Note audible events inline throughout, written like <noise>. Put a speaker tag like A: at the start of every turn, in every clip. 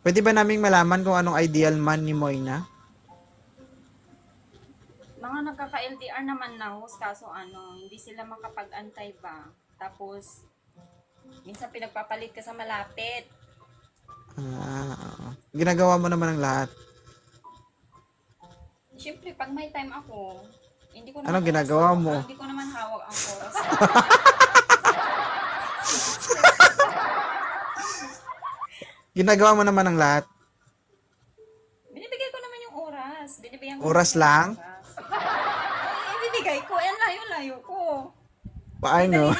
A: Pwede ba naming malaman kung anong ideal man ni Moyna?
B: Mga nagkaka-LDR naman na host, kaso ano, hindi sila makapag-antay ba? Tapos, minsan pinagpapalit ka sa malapit.
A: Ah, oo. ginagawa mo naman ang lahat.
B: Siyempre, pag may time ako, hindi ko
A: Anong ginagawa
B: oras-
A: mo?
B: ah, hindi ko naman hawak ang oras. <laughs> <laughs>
A: Ginagawa mo naman ang lahat.
B: Binibigay ko naman yung oras. Binibigyan ko
A: Oras
B: naman
A: lang?
B: yung oras. Ay, ibibigay ko. Yan, layo-layo ko.
A: Paano? <laughs>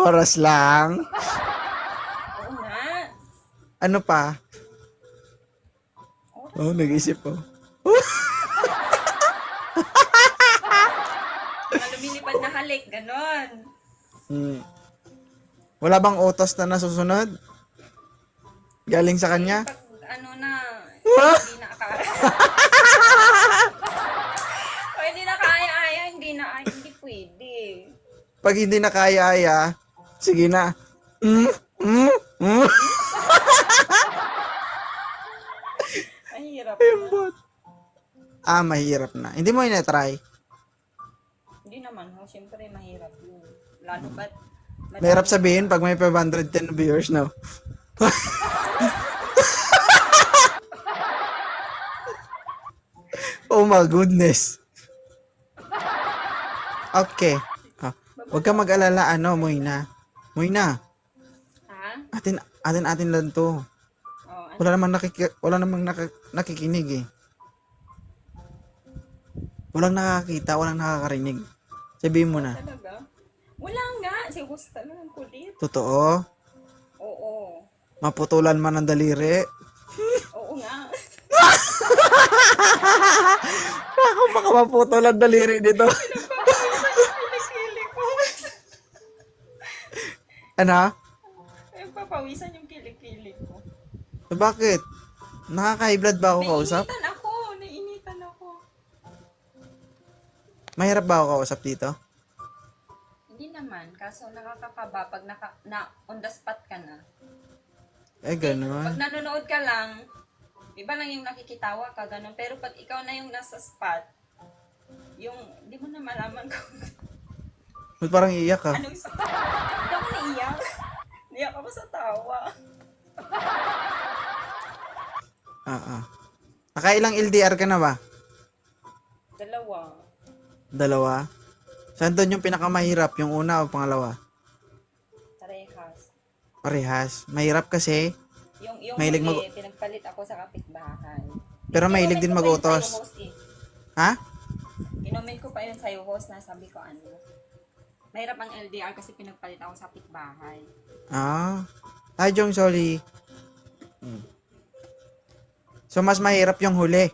A: Oras lang.
B: Oo nga.
A: Ano pa?
B: Oras.
A: Oh, nag-isip po.
B: Mga lumilipad na halik, ganon.
A: Hmm. Wala bang utos na nasusunod? Galing sa kanya?
B: Pag ano na, <laughs> hindi na kaya. Pag hindi na kaya-aya, hindi na, ay, hindi pwede.
A: Pag hindi na kaya-aya, sige na. Mm, mm, mm. <laughs>
B: Ay, hirap.
A: Ayun, Ah, mahirap na. Hindi mo ina-try.
B: Hindi naman, ho, siyempre mahirap yun. Lalo ba't
A: Mahirap sabihin pag may 510 viewers, no? <laughs> oh my goodness. Okay. Ah, huwag ka mag-alala, ano, Moyna. Moyna,
B: Ha?
A: atin, atin, atin lang to.
B: Oh, ano?
A: Wala namang, nakiki, wala namang naka- nakikinig eh. Walang nakakita, walang nakakarinig. Sabihin mo na.
B: Talaga? Wala nga. Si host talaga ang kulit.
A: Totoo,
B: Oo.
A: maputulan man ang daliri.
B: Oo nga.
A: Ako baka maputulan daliri dito. Ano?
B: Ay, papawisan yung kilikili ko.
A: Bakit? Nakaka-high ba ako kausap?
B: Nainitan ako. Nainitan ako.
A: Mahirap ba ako kausap dito?
B: Naman. Kaso nakakakaba pag naka, na on the spot ka na.
A: Eh, ganun.
B: Pag nanonood ka lang, iba lang yung nakikitawa ka, ganun. Pero pag ikaw na yung nasa spot, yung, di mo na malaman <laughs> kung
A: Ba't parang iiyak ka?
B: anong spot. Hindi ako naiyak. Naiyak ako sa tawa.
A: Ah, ah. Nakailang LDR ka na ba?
B: Dalawa.
A: Dalawa? Saan doon yung pinakamahirap? Yung una o pangalawa?
B: Tarehas.
A: Parehas. Mahirap kasi,
B: Yung, yung
A: Mahilig mag-
B: pinagpalit ako sa kapitbahay.
A: pero mahilig din mag-utos.
B: eh.
A: Ha?
B: Kinoment ko pa yun sa'yo, host, na sabi ko ano. Mahirap ang LDR kasi pinagpalit ako sa kapitbahay.
A: Ah. Hi, Jong, sorry. Hmm. So, mas mahirap yung huli.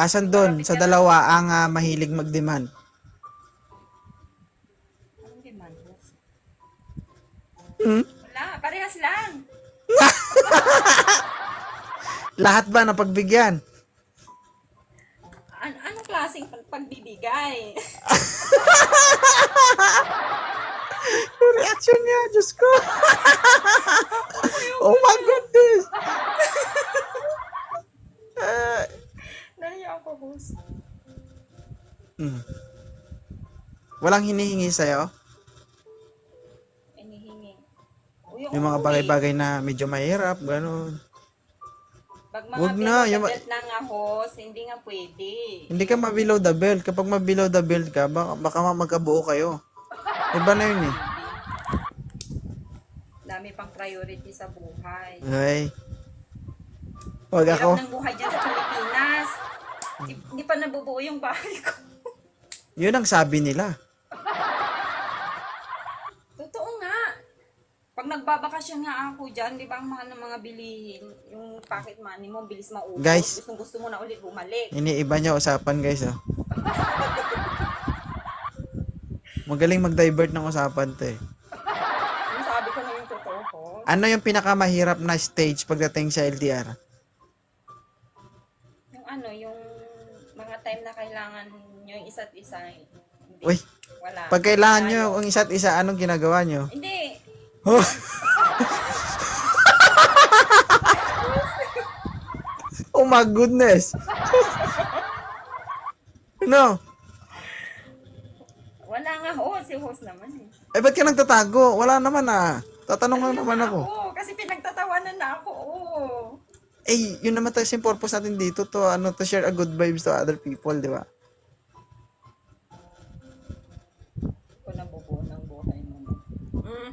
A: Asan doon? Sa dalawa ang ah, mahilig mag-demand.
B: anong demand?
A: Hmm?
B: Wala, parehas lang. <laughs>
A: Lahat ba na pagbigyan?
B: An anong klaseng pag- pagbibigay? <laughs>
A: Yung reaction niya, Diyos ko. <laughs> oh my goodness. Ah,
B: Boss.
A: hmm. Walang hinihingi sa'yo?
B: Inihingi. Uy,
A: Yung mga bagay-bagay na medyo mahirap, gano'n.
B: Pag mga
A: Wag na, yung
B: belt na nga, host, hindi nga pwede.
A: Hindi ka ma-below the belt. Kapag ma-below the belt ka, baka, baka ma- magkabuo kayo. Iba na yun eh.
B: Dami pang priority sa buhay.
A: Ay. Wag
B: Hirap
A: ako.
B: ng buhay dyan sa Pilipinas. Di, di pa nabubuo yung bahay ko. <laughs>
A: Yun ang sabi nila.
B: Totoo nga. Pag nagbabakasyon nga ako dyan, di ba ang mahal ng mga bilihin, yung pocket money mo, bilis maubos.
A: Guys.
B: Gustong gusto mo na ulit bumalik.
A: Iniiba niya usapan guys oh. Magaling mag-divert ng usapan to eh.
B: Sabi ko na yung totoo ko.
A: Ano yung pinakamahirap na stage pagdating sa LDR?
B: Yung ano, yung time na kailangan nyo yung isa't isa. Hindi,
A: Uy,
B: wala.
A: pag kailangan nyo ang isa't isa, anong ginagawa nyo?
B: Hindi.
A: Oh. <laughs> oh my goodness. no.
B: Wala nga host. Si host naman eh.
A: Eh, ba't ka nagtatago? Wala naman ah. Tatanong lang naman ako.
B: Oo, kasi pinagtatawanan na ako. Oo.
A: Eh, yun naman tayo yung purpose natin dito to, ano, to share a good vibes to other people, di ba?
B: Mm.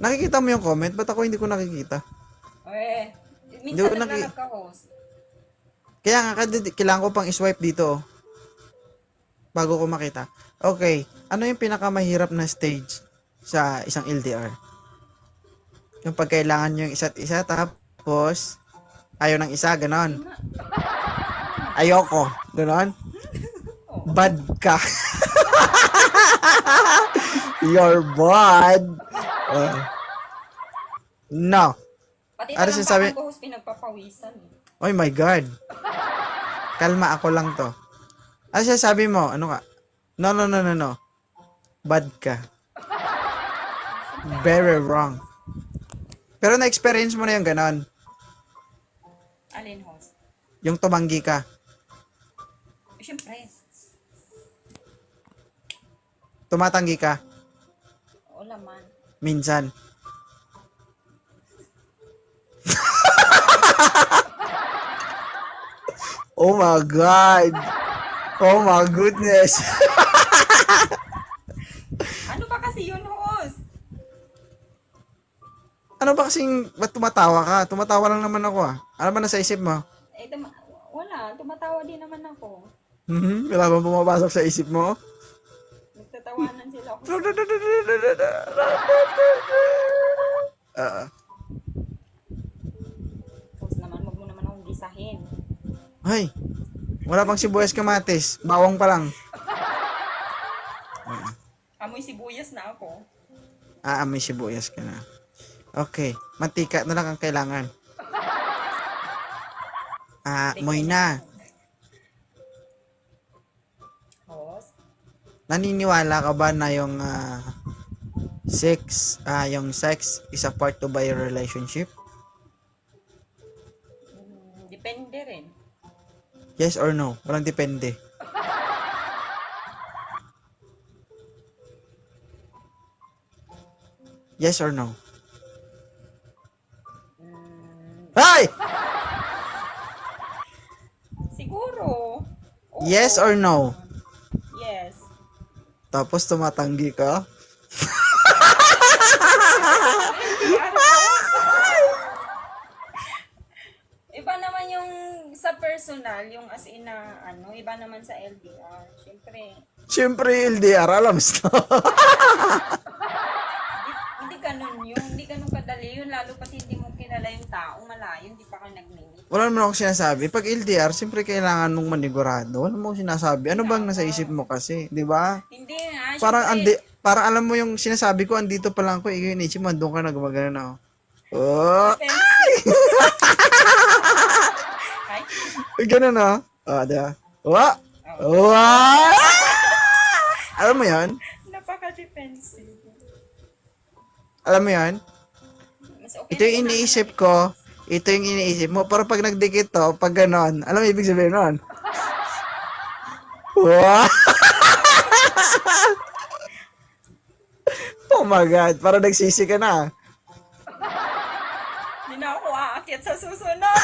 A: Nakikita mo yung comment? Ba't ako hindi ko nakikita?
B: Eh, minsan
A: naki-
B: naglalap ka host.
A: Kaya nga, kailangan ko pang iswipe dito. oh. Bago ko makita. Okay. Ano yung pinakamahirap na stage sa isang LDR? Yung pagkailangan nyo yung isa't isa, tapos ayaw ng isa, ganon. Ayoko, ganon. Bad ka. <laughs> You're bad. Uh, no.
B: Pati
A: Ano sinasabi-
B: ko host pinagpapawisan. eh.
A: Oh my God. Kalma ako lang to. Ano siya sabi mo? Ano ka? No, no, no, no, no. Bad ka. Very wrong. Pero na-experience mo na yung ganon.
B: Alin host?
A: Yung tumanggi ka.
B: Eh, Siyempre.
A: Tumatanggi ka.
B: Oo laman.
A: Minsan. <laughs> oh my God. Oh my goodness. <laughs>
B: Ano ba
A: kasing, ba't tumatawa ka? Tumatawa lang naman ako ah. Ano ba nasa isip mo?
B: Eh, tuma- wala. Tumatawa din naman ako.
A: Mhm, wala bang pumapasok sa isip mo?
B: Nagtatawanan sila ako.
A: Ah,
B: Host naman, wag mo naman akong gisahin.
A: ay, wala pang sibuyas kamatis. Bawang pa lang.
B: Amoy sibuyas na ako.
A: Ah, may sibuyas ka na. Okay, mantika na lang ang kailangan. Ah, moy na. Naniniwala ka ba na yung ah, sex, ah, yung sex is a part to by a relationship?
B: Mm, depende rin.
A: Yes or no? Walang depende. <laughs> Yes or no? Ay!
B: siguro. Oo.
A: Yes or no?
B: Yes.
A: Tapos tumatanggi ka? <laughs>
B: Iba naman yung sa personal, yung as in na, ano, iba naman sa LDR. Siyempre,
A: Siyempre, LDR, alam mo. <laughs>
B: hindi, hindi ganun yun. Hindi ganun kadali yun. Lalo pati hindi mo kilala yung taong malayo, hindi pa ka
A: naman ako sinasabi. Pag LDR, siyempre kailangan mong manigurado. Wala mo ako sinasabi. Ano bang nasa isip mo kasi? Di ba?
B: Hindi nga,
A: Parang, andi, parang alam mo yung sinasabi ko, andito pa lang ko, ikaw yung mo, doon ka na gumagana na ako. Oh.
B: Ay, <laughs>
A: ganun na. Ah, di ba? Wa! Wa! Alam mo yan?
B: napaka-defensive.
A: Alam mo yan?
B: Mas okay
A: Ito yung iniisip ko. Ito yung iniisip mo. Pero pag nagdikit to, pag ganon, alam mo ibig sabihin nun? Wow! oh my God, parang nagsisi ka na.
B: Hindi na ako aakyat sa susunod.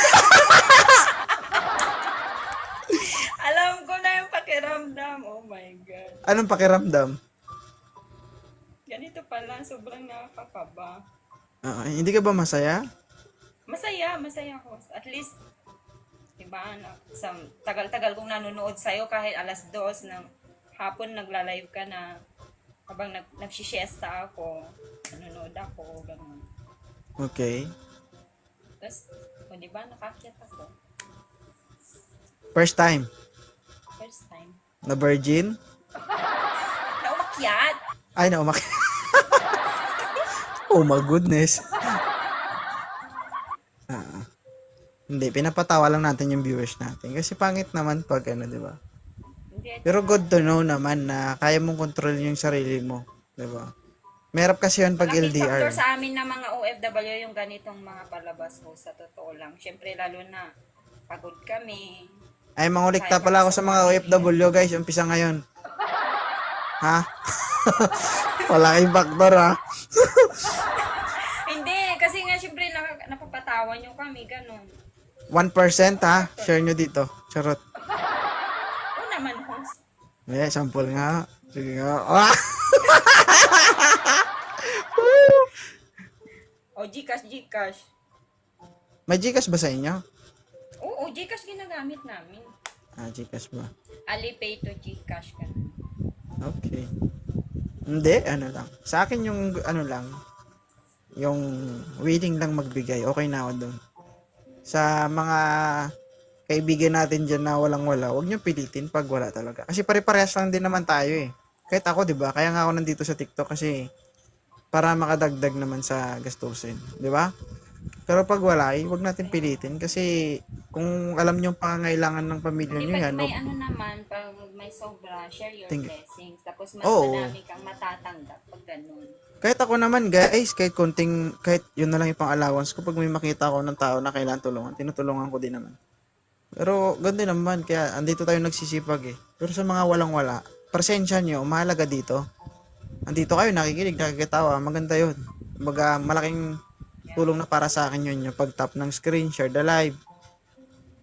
B: Alam ko na yung pakiramdam. Oh my God.
A: Anong pakiramdam?
B: Ganito pala, sobrang nakakakaba.
A: Ah, hindi ka ba masaya?
B: Masaya, masaya ako. At least, diba, na, sa tagal-tagal kong nanonood sa'yo kahit alas dos ng hapon nagla-live ka na habang nag, nagsisiesta ako, nanonood ako, gano'n.
A: Okay.
B: Tapos, o diba, nakakyat ako.
A: First time,
B: First time.
A: na virgin? <laughs>
B: Na umakyat!
A: Ay, na umak... <laughs> oh my goodness. Ah. Hindi, pinapatawa lang natin yung viewers natin. Kasi pangit naman pag ano, di ba? Pero good to know naman na kaya mong kontrolin yung sarili mo. Di ba? Merap kasi yun pag
B: Malaking
A: LDR.
B: factor sa amin na mga OFW yung ganitong mga palabas ko sa totoo lang. Siyempre lalo na pagod kami.
A: Ay, mangulikta pala ako sa mga OFW, guys. Umpisa ngayon. Ha? <laughs> Wala kayong factor, ha? <laughs>
B: Hindi, kasi nga siyempre nak- napapatawan nyo kami, ganun.
A: 1%, ha? Share nyo dito. Charot.
B: Oo naman, host.
A: Eh, sample nga. Sige nga. Ah! <laughs>
B: O, Gcash, Gcash.
A: May Gcash ba sa inyo?
B: Oo, Gcash ginagamit namin.
A: Ah, Gcash ba?
B: Alipay to Gcash ka.
A: Okay. Hindi, ano lang. Sa akin yung, ano lang, yung willing lang magbigay, okay na ako doon. Sa mga kaibigan natin dyan na walang-wala, huwag nyo pilitin pag wala talaga. Kasi pare-parehas lang din naman tayo eh. Kahit ako, di ba? Kaya nga ako nandito sa TikTok kasi para makadagdag naman sa gastusin. Di ba? Pero pag wala, eh, huwag natin pilitin kasi kung alam nyo ang pangangailangan ng pamilya
B: pag
A: yan,
B: may ano naman, may sobra, share your
A: Ting-
B: blessings. Tapos mas
A: Oo.
B: madami kang matatanggap pag ganun.
A: Kahit ako naman guys, kahit konting, kahit yun na lang yung pang allowance ko, pag may makita ako ng tao na kailangan tulungan, tinutulungan ko din naman. Pero ganda naman, kaya andito tayo nagsisipag eh. Pero sa mga walang-wala, presensya nyo, mahalaga dito. Andito kayo, nakikinig, nakikitawa, maganda yun. Baga, malaking tulong na para sa akin yun, yung pag-tap ng screen, share the live.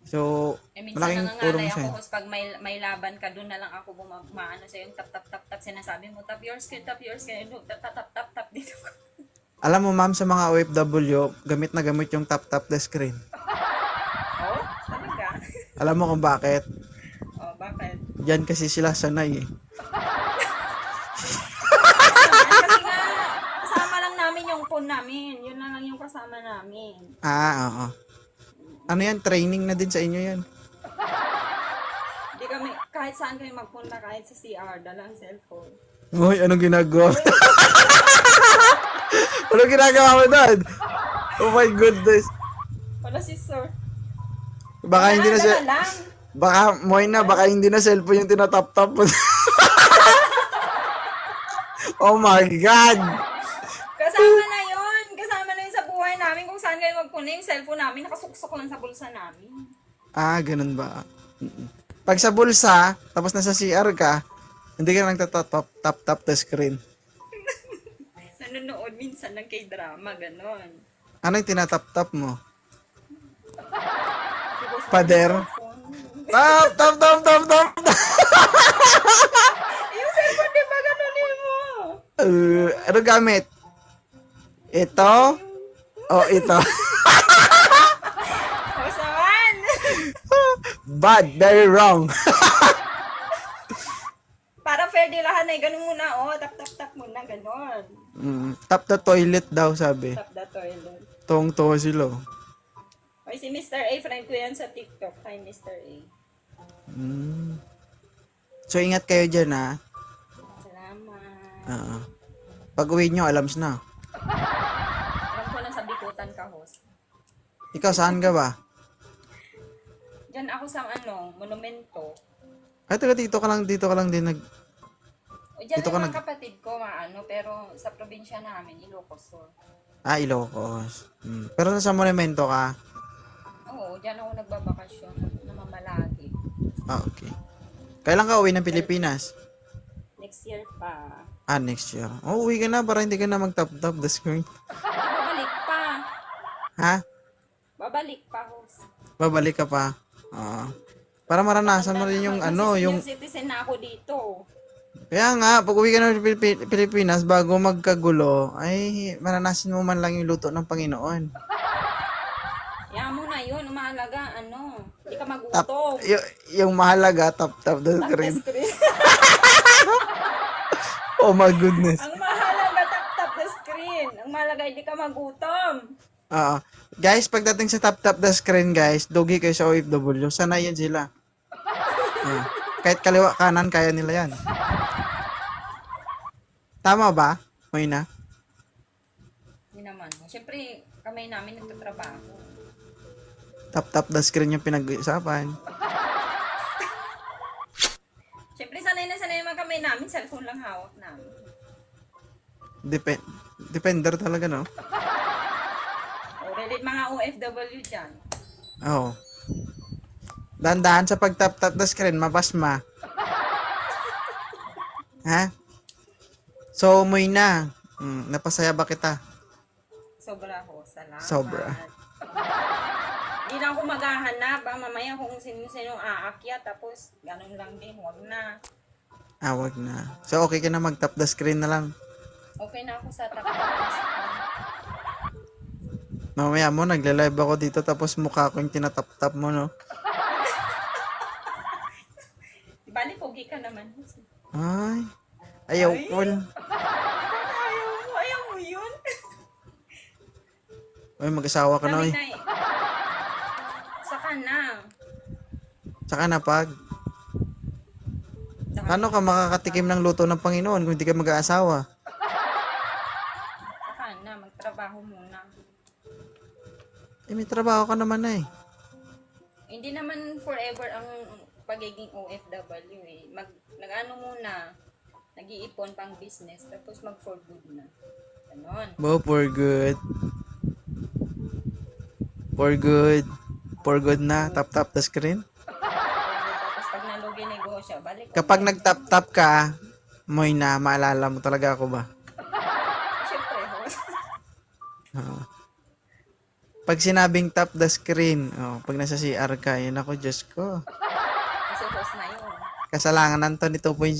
A: So,
B: Eh, minsan
A: malaking tulong
B: nangangalay
A: siya.
B: ako kasi pag may, may laban ka, doon na lang ako bumaano sa yung tap tap tap tap sinasabi mo, tap your screen, tap your screen, no, tap tap tap tap tap dito.
A: Alam mo ma'am, sa mga OFW, gamit na gamit yung tap-tap the screen.
B: oh, talaga?
A: Alam mo kung bakit?
B: oh, bakit?
A: Diyan kasi sila sanay eh.
B: kasi nga, kasama lang namin yung phone namin. Yun na lang yung kasama namin.
A: Ah, oo. Ano yan? Training na din sa inyo yan.
B: Hindi kami, kahit saan kayo magpunta, kahit sa CR, dala ang cellphone.
A: Uy, anong ginagawa? <laughs> anong ginagawa mo doon? Oh my goodness.
B: Wala si sir.
A: Baka hindi na siya...
B: lang.
A: Baka, Moy na, baka hindi na cellphone yung tinatap-tap mo. <laughs> oh my God!
B: Kasama na yun. Kasama na yun sa buhay namin. Kung kayo magpunta, yung cellphone namin, nakasuksok lang sa bulsa namin.
A: Ah, ganun ba? Pag sa bulsa, tapos nasa CR ka, hindi ka nang tap-tap the screen. <laughs>
B: Nanonood minsan ng k-drama, ganon.
A: Ano yung tinatap-tap mo?
B: Siguro sa
A: Pader? Tap, tap, tap, tap, tap! <laughs>
B: yung cellphone, di ba ganunin mo?
A: Uh, ano gamit? Ito? O ito? <laughs>
B: O saman.
A: Bad, very wrong. <laughs>
B: Para fair di lahat na ganun muna, oh. Tap, tap, tap muna, ganon.
A: Mm, tap the toilet daw, sabi.
B: Tap the toilet.
A: Tong-tuwa sila. oh.
B: Oy, si Mr. A, friend ko yan sa TikTok. Hi, Mr. A.
A: Mm. So, ingat kayo dyan, ha?
B: Salamat.
A: Oo. Pag uwi nyo, alams na.
B: Alam ko lang sa bikutan ka, host.
A: Ikaw, saan ka ba?
B: Diyan ako sa ano, monumento.
A: Ay, taga dito ka lang, dito ka lang din nag...
B: O diyan
A: Dito ka
B: mga kapatid ko, maano, pero sa probinsya namin, Ilocos. So.
A: Ah, Ilocos. Mm. Pero nasa monumento ka?
B: Oo, diyan ako nagbabakasyon, namamalagi.
A: Ah, okay. Kailan ka uwi ng Pilipinas?
B: Next year pa.
A: Ah, next year. Oh, uwi ka na para hindi ka na mag-tap-tap <laughs> the screen.
B: Babalik pa.
A: Ha?
B: Babalik pa, host.
A: Babalik ka pa. Ah. para maranasan mo rin yung ano, yung...
B: Citizen na ako dito.
A: Kaya nga, pag uwi ka ng Pilipi- Pilipinas, bago magkagulo, ay maranasan mo man lang yung luto ng Panginoon.
B: Yan mo na yun, umahalaga, ano, hindi ka
A: Tap,
B: magutom.
A: y- yung mahalaga, tap tap the screen.
B: screen. <laughs>
A: Oh my goodness.
B: Ang mahalaga, tap tap the screen. Ang mahalaga, hindi ka magutom.
A: Ah, guys, pagdating sa tap tap the screen, guys, dogi kayo sa OFW. Sana yan sila. Ah, kahit kaliwa kanan, kaya nila yan. Tama ba? May na?
B: Hindi naman. Siyempre, kamay namin nagtatrabaho.
A: Tap tap the screen yung pinag-uusapan.
B: Siyempre, sanay na sanay naman kamay namin, cellphone lang hawak namin.
A: Depend depender talaga, no?
B: Relate mga OFW dyan.
A: Oo. Dahan-dahan sa pag-tap-tap na screen, mapasma. <laughs> ha? So, umuwi na. Mm, napasaya ba kita?
B: Sobra ho. Salamat.
A: Sobra.
B: Hindi lang ako maghahanap. Ah, mamaya kung sino-sino aakyat. Tapos, ganun lang din. Huwag na.
A: Ah, wag na. So, okay ka na mag-tap the screen na lang.
B: Okay na ako sa tapos.
A: Mamaya mo, nagla-live ako dito tapos mukha ko yung tinatap-tap mo, no? <laughs>
B: Di ba, pogi ka naman.
A: Ay, ayaw
B: Ay.
A: ko.
B: Ayaw mo. Ayaw mo yun. <laughs>
A: Ay, mag-asawa ka na,
B: Kami
A: eh.
B: na eh. Saka na.
A: Tsaka na pag.
B: Saka,
A: Paano ka makakatikim ng luto ng Panginoon kung hindi ka mag-aasawa?
B: saka na. Magtrabaho muna.
A: Eh, may trabaho ka naman na, eh.
B: Hindi naman forever ang pagiging OFW eh. Mag, nag-ano muna, nag-iipon pang business, tapos mag for good na. Ganon.
A: Bo, for good. For good. For good na. Tap-tap the screen.
B: Tapos pag nalugi negosyo, balik.
A: Kapag nag-tap-tap ka, moy na, maalala mo talaga ako ba? Pag sinabing tap the screen, oh, pag nasa CR ka, yun ako, Diyos ko.
B: Kasi host na yun.
A: Kasalanan Anthony 2.0.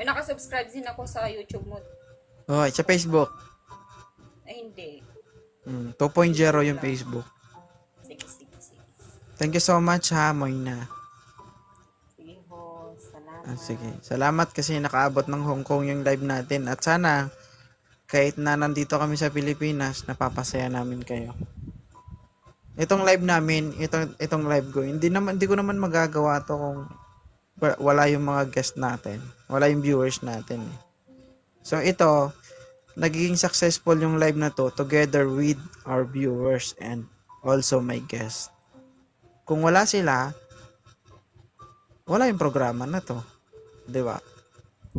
B: Eh, nakasubscribe din ako sa YouTube mo.
A: Oh, sa Facebook.
B: Eh, hindi.
A: Mm, 2.0 yung Facebook.
B: Sige, sige, sige.
A: Thank you so much ha, Moyna.
B: Sige, host. Salamat.
A: Ah, sige. Salamat kasi nakaabot ng Hong Kong yung live natin. At sana, kahit na nandito kami sa Pilipinas, napapasaya namin kayo. Itong live namin, itong, itong live ko, hindi naman hindi ko naman magagawa to kung wa- wala yung mga guest natin. Wala yung viewers natin. eh. So ito, nagiging successful yung live na to together with our viewers and also my guest. Kung wala sila, wala yung programa na to. 'Di ba?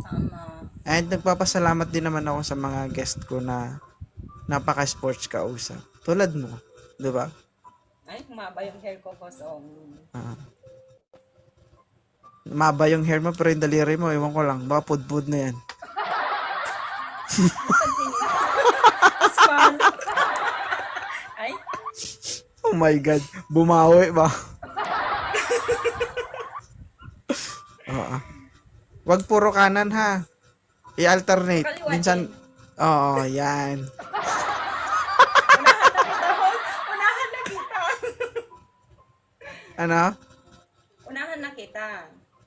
B: Tama.
A: And nagpapasalamat din naman ako sa mga guest ko na napaka-sports kausap. Tulad mo, 'di ba?
B: Ay, kumaba yung hair ko, host. Oh.
A: Ah. Maba yung hair mo pero yung daliri mo, ewan ko lang, baka pudpud na yan.
B: Ay,
A: Oh my God, bumawi ba? <laughs> Oo. Wag puro kanan ha. I-alternate.
B: Kaliwa
A: Minsan, oo, yan.
B: unahan na kita.
A: Ano?
B: Unahan na kita.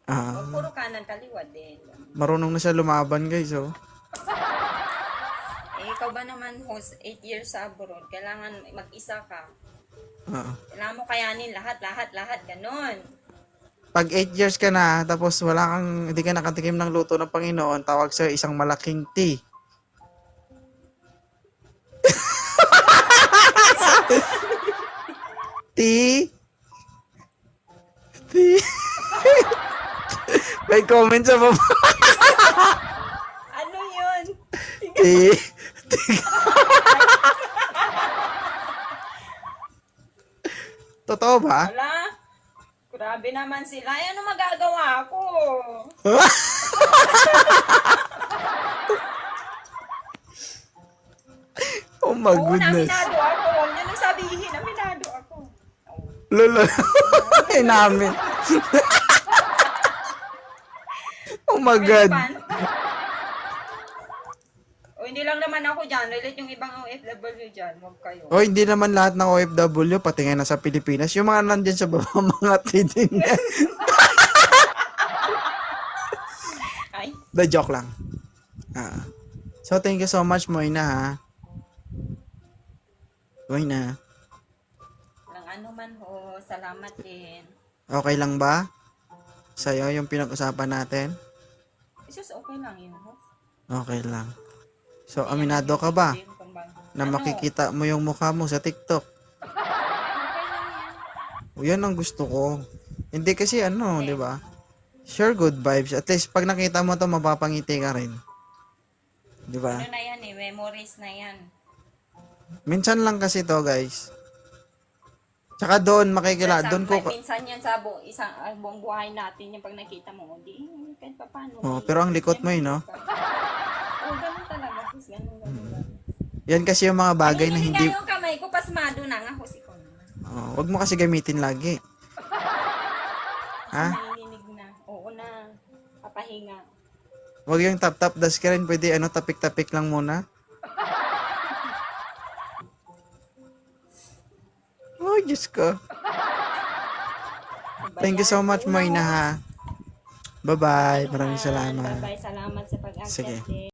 A: Ah,
B: Huwag puro kanan, kaliwa din.
A: marunong na siya lumaban guys, oh.
B: Eh, ikaw ba naman, host, 8 years sa abroad, kailangan mag-isa ka.
A: Oo.
B: Kailangan mo kayanin lahat, lahat, lahat, ganon.
A: Pag 8 years ka na, tapos wala kang, hindi ka nakatikim ng luto ng Panginoon, tawag sa isang malaking T. T. T. May comment sa baba.
B: Ano yun?
A: T. T. <laughs> Totoo ba?
B: Wala. Grabe naman sila. Ay, ano magagawa ko? <laughs>
A: Oh my
B: Oo,
A: goodness.
B: naminado ako. Huwag nang sabihin, naminado ako.
A: Lolo. <laughs> Ay, namin. <laughs> oh my God.
B: Pan. O, hindi lang naman ako dyan. Relate yung ibang OFW dyan. Huwag kayo.
A: O, hindi naman lahat ng OFW, pati nga nasa Pilipinas. Yung mga nandyan sa baba, <laughs> mga trading.
B: Ay,
A: The joke lang. Ah. So, thank you so much, Moina, ha? Moina,
B: lang ano man ho. Salamat din.
A: okay lang ba? Sa'yo yung pinag-usapan natin?
B: Isus, okay lang yun ho.
A: Okay lang. So, aminado ka ba na makikita mo yung mukha mo sa TikTok? O, yan ang gusto ko. Hindi kasi ano, di ba? Sure, good vibes. At least, pag nakita mo to mapapangiti ka rin. Di ba?
B: Ano na yan eh, memories na yan.
A: Minsan lang kasi to, guys. Tsaka doon, makikila, doon ko,
B: minsan yan sa bu- isang ah, buong buhay natin, yung pag nakita mo, di, kahit pa paano.
A: Oh, pero ang likot mo eh, no?
B: Oo, oh, ganun talaga. Tapos ganun, ganun, ganun.
A: yan kasi yung mga bagay na hindi,
B: yung kamay ko, pasmado na nga, husi ko na.
A: oh, wag mo kasi gamitin lagi. Ha?
B: Nanginginig na. Oo na. Papahinga.
A: Wag yung tap-tap the screen, pwede ano, tapik-tapik lang muna. Oh, Diyos ko. Thank you so much, Moina, ha. Bye-bye. Maraming salamat.
B: Bye-bye. Salamat sa pag-accept.
A: Sige.